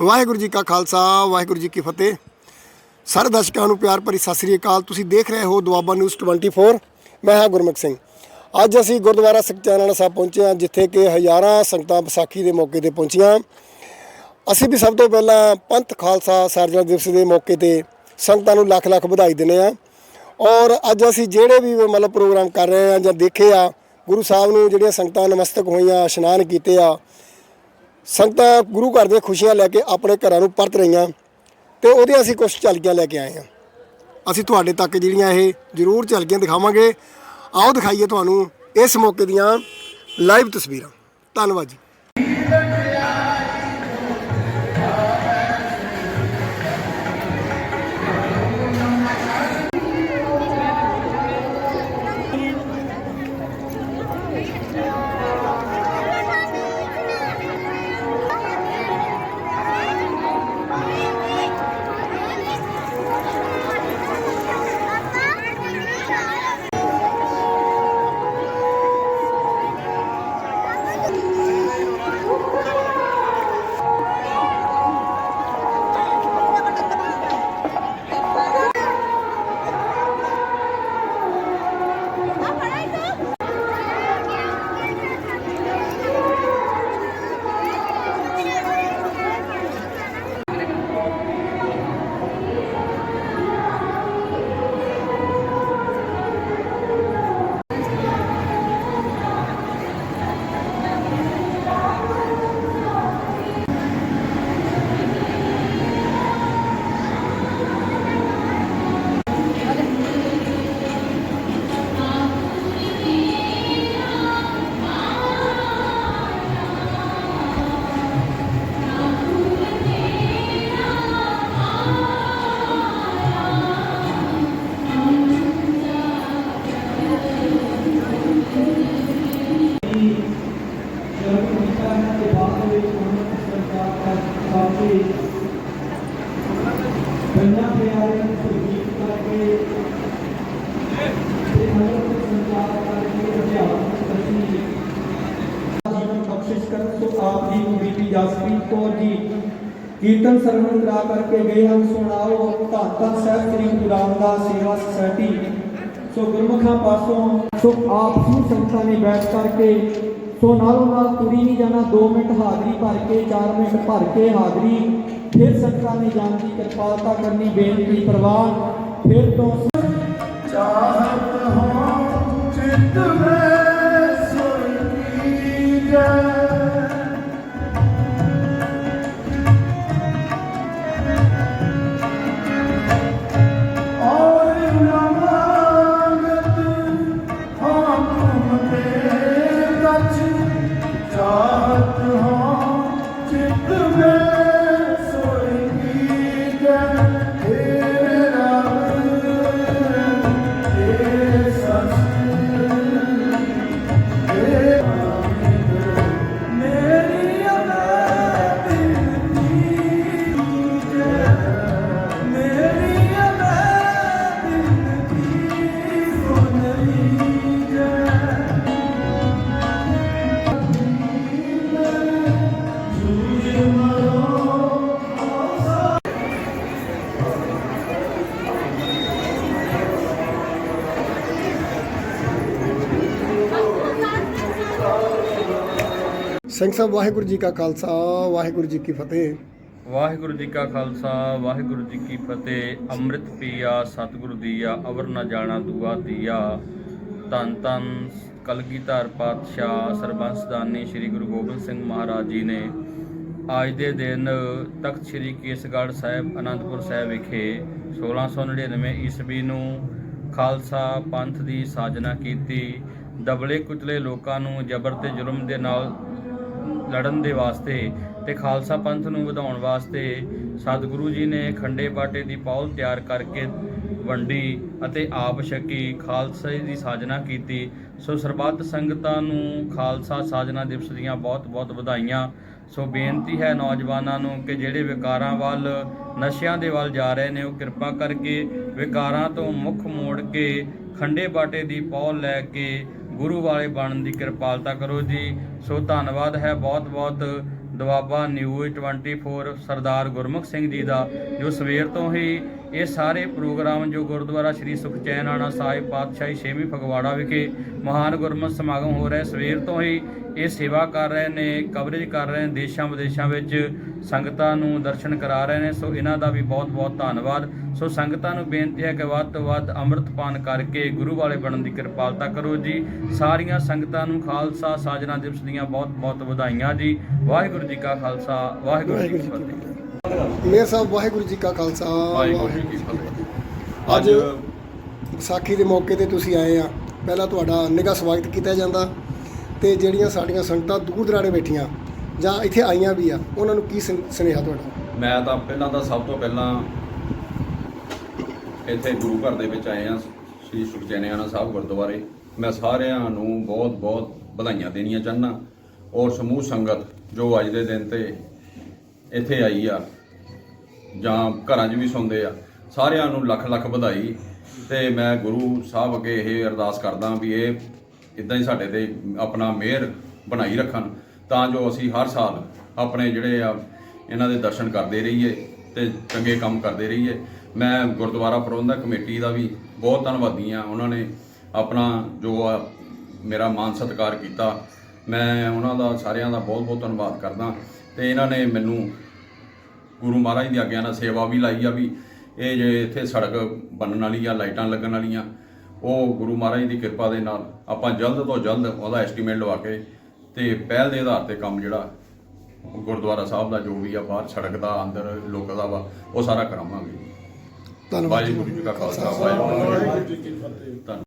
ਵਾਹਿਗੁਰੂ ਜੀ ਕਾ ਖਾਲਸਾ, ਵਾਹਿਗੁਰੂ ਜੀ ਕੀ ਫਤਿਹ। ਸਾਰੇ ਦਰਸ਼ਕਾਂ ਨੂੰ ਪਿਆਰ ਭਰੀ ਸਤਿ ਸ੍ਰੀ ਅਕਾਲ। ਤੁਸੀਂ ਦੇਖ ਰਹੇ ਹੋ ਦੁਆਬਾ ਨਿਊਜ਼ 24 ਮੈਂ ਹਾਂ ਗੁਰਮੁਖ ਸਿੰਘ। ਅੱਜ ਅਸੀਂ ਗੁਰਦੁਆਰਾ ਸਖਚਾਨਣ ਸਾਹਿਬ ਪਹੁੰਚੇ ਹਾਂ, ਜਿੱਥੇ ਕਿ ਹਜ਼ਾਰਾਂ ਸੰਗਤਾਂ ਵਿਸਾਖੀ ਦੇ ਮੌਕੇ ਤੇ ਪਹੁੰਚੀਆਂ। ਅਸੀਂ ਵੀ ਸਭ ਤੋਂ ਪਹਿਲਾਂ ਪੰਥ ਖਾਲਸਾ ਸਾਜਣਾ ਦਿਵਸ ਦੇ ਮੌਕੇ ਤੇ ਸੰਗਤਾਂ ਨੂੰ ਲੱਖ ਲੱਖ ਵਧਾਈ ਦਿੰਦੇ ਆ ਔਰ ਅੱਜ ਅਸੀਂ ਜਿਹੜੇ ਵੀ ਮਤਲਬ ਪ੍ਰੋਗਰਾਮ ਕਰ ਰਹੇ ਆ ਜਾਂ ਦੇਖੇ ਆ, ਗੁਰੂ ਸਾਹਿਬ ਨੂੰ ਜਿਹੜੀਆਂ ਸੰਗਤਾਂ ਨਮਸਤਕ ਹੋਈਆਂ, ਇਸ਼ਨਾਨ ਕੀਤੇ ਆ ਸੰਗਤਾਂ ਗੁਰੂ ਘਰ ਦੀਆਂ ਖੁਸ਼ੀਆਂ ਲੈ ਕੇ ਆਪਣੇ ਘਰਾਂ ਨੂੰ ਪਰਤ ਰਹੀਆਂ ਤੇ ਉਹਦੀਆਂ ਅਸੀਂ ਕੁਝ ਝਲਕੀਆਂ ਲੈ ਕੇ ਆਏ ਹਾਂ। ਅਸੀਂ ਤੁਹਾਡੇ ਤੱਕ ਜਿਹੜੀਆਂ ਇਹ ਜ਼ਰੂਰ ਝਲਕੀਆਂ ਦਿਖਾਵਾਂਗੇ। ਆਓ ਦਿਖਾਈਏ ਤੁਹਾਨੂੰ ਇਸ ਮੌਕੇ ਦੀਆਂ ਲਾਈਵ ਤਸਵੀਰਾਂ। ਧੰਨਵਾਦ ਜੀ। ਕਰਨ ਤੋਂ ਆਪ ਜੀ ਨੂੰ ਬੀਬੀ ਜਸਪ੍ਰੀਤ ਕੌਰ ਜੀ? ਕੀਰਤਨ ਸਰਵਣ ਕਰਾ ਕਰਕੇ ਗਏ ਹਨ। ਸੁਣਾਓ, ਧੰਨ ਧੰਨ ਸਾਹਿਬ ਸ੍ਰੀ ਗੁਰੂ ਰਾਮਦਾਸ ਸੇਵਾ ਸੁਸਾਇਟੀ। ਸੋ ਗੁਰਮੁਖਾਂ ਪਾਸੋਂ ਸੋ ਆਪ ਜੀ ਸੰਗਤਾਂ ਨੇ ਬੈਠ ਕਰਕੇ ਸੋ ਨਾਲੋਂ ਨਾਲ ਤੁਰੀ ਨਹੀਂ ਜਾਣਾ 2 ਮਿੰਟ ਹਾਜ਼ਰੀ ਭਰ ਕੇ 4 ਮਿੰਟ ਭਰ ਕੇ ਹਾਜ਼ਰੀ। ਫਿਰ ਸੰਗਤਾਂ ਨੇ ਜਾਣ ਦੀ ਕਿਰਪਾਲਤਾ ਕਰਨੀ, ਬੇਨਤੀ, ਪ੍ਰਵਾਨ। ਫਿਰ ਤੋਂ ਚਾਹਤ ਹੋ ਚਿਤ ਮੈਂ ਸਿੰਘ ਸਾਹਿਬ, ਵਾਹਿਗੁਰੂ ਜੀ ਕਾ ਖਾਲਸਾ, ਵਾਹਿਗੁਰੂ ਜੀ ਕੀ ਫਤਿਹ। ਵਾਹਿਗੁਰੂ ਜੀ ਕਾ ਖਾਲਸਾ, ਵਾਹਿਗੁਰੂ ਜੀ ਕੀ ਫਤਿਹ। ਅੰਮ੍ਰਿਤ ਪੀਆ, ਸਤਿਗੁਰੂ ਦੀਆ, ਅਵਰ ਨਾ ਜਾਣਾ, ਦੂਆ ਦੀਆ। ਧੰਨ ਧੰਨ ਕਲਗੀਧਰ ਪਾਤਸ਼ਾਹ, ਸਰਬੰਸਦਾਨੀ ਸ੍ਰੀ ਗੁਰੂ ਗੋਬਿੰਦ ਸਿੰਘ ਮਹਾਰਾਜ ਜੀ ਨੇ ਅੱਜ ਦੇ ਦਿਨ ਤਖਤ ਸ੍ਰੀ ਕੇਸਗੜ੍ਹ ਸਾਹਿਬ, ਅਨੰਦਪੁਰ ਸਾਹਿਬ ਵਿਖੇ 1699 ਈਸਵੀ ਨੂੰ ਖਾਲਸਾ ਪੰਥ ਦੀ ਸਾਜਨਾ ਕੀਤੀ। ਦਬਲੇ ਕੁਚਲੇ ਲੋਕਾਂ ਨੂੰ ਜ਼ਬਰ ਤੇ ਜ਼ੁਲਮ ਦੇ ਨਾਲ ਲੜਨ ਦੇ ਵਾਸਤੇ ਤੇ ਖਾਲਸਾ ਪੰਥ ਨੂੰ ਵਧਾਉਣ ਵਾਸਤੇ ਸਤਿਗੁਰੂ ਜੀ ਨੇ ਖੰਡੇ ਬਾਟੇ ਦੀ ਪੌਲ ਤਿਆਰ ਕਰਕੇ ਵੰਡੀ ਅਤੇ ਆਪ ਛਕੀ, ਖਾਲਸੇ ਦੀ ਸਾਜਨਾ ਕੀਤੀ। ਸੋ ਸਰਬੱਤ ਸੰਗਤਾਂ ਨੂੰ ਖਾਲਸਾ ਸਾਜਨਾ ਦਿਵਸ ਦੀਆਂ ਬਹੁਤ-ਬਹੁਤ ਵਧਾਈਆਂ। ਸੋ ਬੇਨਤੀ ਹੈ ਨੌਜਵਾਨਾਂ ਨੂੰ ਕਿ ਜਿਹੜੇ ਵਿਕਾਰਾਂ ਵੱਲ, ਨਸ਼ਿਆਂ ਦੇ ਵੱਲ ਜਾ ਰਹੇ ਨੇ, ਉਹ ਕਿਰਪਾ ਕਰਕੇ ਵਿਕਾਰਾਂ ਤੋਂ ਮੁੱਖ ਮੋੜ ਕੇ ਖੰਡੇ ਬਾਟੇ ਦੀ ਪੌਲ ਲੈ ਕੇ ਗੁਰੂ ਵਾਲੇ ਬਣਨ ਦੀ ਕਿਰਪਾਲਤਾ ਕਰੋ ਜੀ। ਸੋ ਧੰਨਵਾਦ ਹੈ ਬਹੁਤ ਬਹੁਤ ਦੁਆਬਾ ਨਿਊਜ਼ 24 ਸਰਦਾਰ ਗੁਰਮੁਖ ਸਿੰਘ ਜੀ ਦਾ, ਜੋ ਸਵੇਰ ਤੋਂ ਹੀ ਇਹ ਸਾਰੇ ਪ੍ਰੋਗਰਾਮ ਜੋ ਗੁਰਦੁਆਰਾ ਸ੍ਰੀ ਸੁਖਚੈਨ ਆਣਾ ਸਾਹਿਬ ਪਾਤਸ਼ਾਹੀ ਛੇਵੀਂ ਫਗਵਾੜਾ ਵਿਖੇ ਮਹਾਨ ਗੁਰਮਤਿ ਸਮਾਗਮ ਹੋ ਰਿਹਾ ਸਵੇਰ ਤੋਂ ਹੀ ਇਹ ਸੇਵਾ ਕਰ ਰਹੇ ਨੇ ਕਵਰੇਜ ਕਰ ਰਹੇ ਨੇ, ਦੇਸ਼ਾਂ ਵਿਦੇਸ਼ਾਂ ਵਿੱਚ ਸੰਗਤਾਂ ਨੂੰ ਦਰਸ਼ਨ ਕਰਾ ਰਹੇ ਨੇ। ਸੋ ਇਹਨਾਂ ਦਾ ਵੀ ਬਹੁਤ ਬਹੁਤ ਧੰਨਵਾਦ। ਸੋ ਸੰਗਤਾਂ ਨੂੰ ਬੇਨਤੀ ਹੈ ਕਿ ਵੱਧ ਤੋਂ ਵੱਧ ਅੰਮ੍ਰਿਤ ਪਾਨ ਕਰਕੇ ਗੁਰੂ ਵਾਲੇ ਬਣਨ ਦੀ ਕਿਰਪਾਲਤਾ ਕਰੋ ਜੀ। ਸਾਰੀਆਂ ਸੰਗਤਾਂ ਨੂੰ ਖਾਲਸਾ, ਸਾਜਨਾ ਦਿਵਸ ਦੀਆਂ ਬਹੁਤ ਬਹੁਤ ਵਧਾਈਆਂ ਜੀ। ਵਾਹਿਗੁਰੂ ਜੀ ਕਾ ਖਾਲਸਾ, ਵਾਹਿਗੁਰੂ ਜੀ ਕੀ ਫਤਿਹ। ਮੇਰ ਸਾਹਿਬ ਵਾਹਿਗੁਰੂ ਜੀ ਕਾ ਖਾਲਸਾ ਵਾਹਿਗੁਰੂ ਜੀ ਕੀ ਫਤਿਹ। ਅੱਜ ਵਿਸਾਖੀ ਦੇ ਮੌਕੇ ਤੇ ਤੁਸੀਂ ਆਏ ਆ। ਪਹਿਲਾਂ ਤੁਹਾਡਾ ਨਿੱਘਾ ਸਵਾਗਤ ਕੀਤਾ ਜਾਂਦਾ ਤੇ ਜਿਹੜੀਆਂ ਸਾਡੀਆਂ ਸੰਗਤਾਂ ਦੂਰ ਦਰਾੜੇ ਬੈਠੀਆਂ ਜਾਂ ਇੱਥੇ ਆਈਆਂ ਵੀ ਆ ਉਹਨਾਂ ਨੂੰ ਕੀ ਸੁਨ- ਸੁਨੇਹਾ ਤੁਹਾਡਾ? ਮੈਂ ਤਾਂ ਪਹਿਲਾਂ ਤਾਂ ਸਭ ਤੋਂ ਪਹਿਲਾਂ ਇੱਥੇ ਗੁਰੂ ਘਰ ਦੇ ਵਿੱਚ ਆਏ ਆ ਸ੍ਰੀ ਸੁਖਜੈਨਿਆਣਾ ਸਾਹਿਬ ਗੁਰਦੁਆਰੇ। ਮੈਂ ਸਾਰਿਆਂ ਨੂੰ ਬਹੁਤ ਬਹੁਤ ਵਧਾਈਆਂ ਦੇਣੀਆਂ ਚਾਹੁੰਦਾ ਔਰ ਸਮੂਹ ਸੰਗਤ ਜੋ ਅੱਜ ਦੇ ਦਿਨ ਤੇ ਇੱਥੇ ਆਈ ਆ ਜਾਂ ਘਰਾਂ 'ਚ ਵੀ ਸੌਂਦੇ ਆ, ਸਾਰਿਆਂ ਨੂੰ ਲੱਖ ਲੱਖ ਵਧਾਈ। ਤੇ ਮੈਂ ਗੁਰੂ ਸਾਹਿਬ ਅੱਗੇ ਇਹ ਅਰਦਾਸ ਕਰਦਾ ਵੀ ਇਹ ਇਦਾਂ ਹੀ ਸਾਡੇ ਤੇ ਆਪਣਾ ਮਿਹਰ ਬਣਾਈ ਰੱਖਣ, ਤਾਂ ਜੋ ਅਸੀਂ ਹਰ ਸਾਲ ਆਪਣੇ ਜਿਹੜੇ ਆ, ਇਹਨਾਂ ਦੇ ਦਰਸ਼ਨ ਕਰਦੇ ਰਹੀਏ ਤੇ ਚੰਗੇ ਕੰਮ ਕਰਦੇ ਰਹੀਏ। ਮੈਂ ਗੁਰਦੁਆਰਾ ਪ੍ਰਬੰਧਕ ਕਮੇਟੀ ਦਾ ਵੀ ਬਹੁਤ ਧੰਨਵਾਦੀ ਆ ਉਹਨਾਂ ਨੇ ਆਪਣਾ ਜੋ ਆ ਮੇਰਾ ਮਾਨ ਸਤਿਕਾਰ ਕੀਤਾ। ਮੈਂ ਉਹਨਾਂ ਦਾ ਸਾਰਿਆਂ ਦਾ ਬਹੁਤ ਬਹੁਤ ਧੰਨਵਾਦ ਕਰਦਾ ਤੇ ਇਹਨਾਂ ਨੇ ਮੈਨੂੰ ਗੁਰੂ ਮਹਾਰਾਜ ਦੀ ਆਗਿਆ ਨਾਲ ਸੇਵਾ ਵੀ ਲਾਈ ਆ ਵੀ ਇਹ ਜੇ ਇੱਥੇ ਸੜਕ ਬਣਨ ਵਾਲੀ ਆ ਲਾਈਟਾਂ ਲੱਗਣ ਵਾਲੀਆਂ ਉਹ ਗੁਰੂ ਮਹਾਰਾਜ ਦੀ ਕਿਰਪਾ ਦੇ ਨਾਲ ਆਪਾਂ ਜਲਦ ਤੋਂ ਜਲਦ ਉਹਦਾ ਐਸਟੀਮੇਟ ਲਵਾ ਕੇ ਤੇ ਪਹਿਲ ਦੇ ਆਧਾਰ ਤੇ ਕੰਮ ਜਿਹੜਾ ਗੁਰਦੁਆਰਾ ਸਾਹਿਬ ਦਾ ਜੋ ਵੀ ਆ ਬਾਹਰ ਸੜਕ ਦਾ ਅੰਦਰ ਲੋਕ ਦਾ ਵਾ ਉਹ ਸਾਰਾ ਕਰਾਵਾਂਗੇ। ਧੰਨਵਾਦ ਜੀ। ਵਾਹਿਗੁਰੂ ਜੀ ਕਾ ਖਾਲਸਾ ਵਾਹਿਗੁਰੂ ਜੀ ਕੀ ਫਤਿਹ। ਧੰਨਵਾਦ